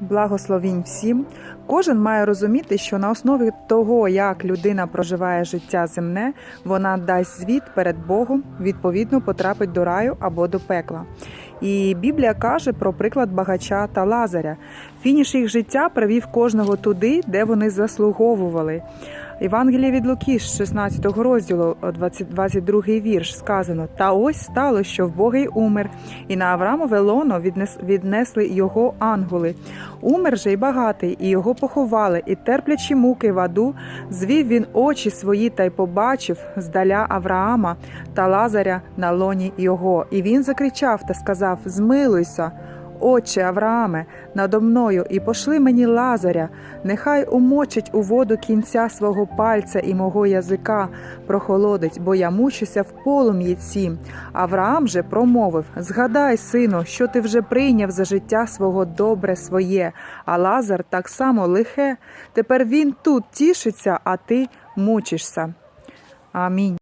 Благословінь всім. Кожен має розуміти, що на основі того, як людина проживає життя земне, вона дасть звіт перед Богом, відповідно потрапить до раю або до пекла. І Біблія каже про приклад багача та Лазаря. Фініш їх життя привів кожного туди, де вони заслуговували. Євангелія від Луки 16 розділу, 20 22 вірш, сказано: Та ось стало, що в Богий умер, і на Авраамове лоно віднесли його ангели. Умер же й багатий, і його поховали, і терплячи муки в аду, звів він очі свої та й побачив здаля Авраама та Лазаря на лоні його. І він закричав та сказав: Змилуйся. Отче Аврааме, надо мною і пошли мені Лазаря, нехай умочить у воду кінця свого пальця і мого язика прохолодить, бо я мучуся в полум'ї цім. Авраам же промовив: Згадай, сину, що ти вже прийняв за життя свого добре своє, а Лазар так само лихе. Тепер він тут тішиться, а ти мучишся. Амінь.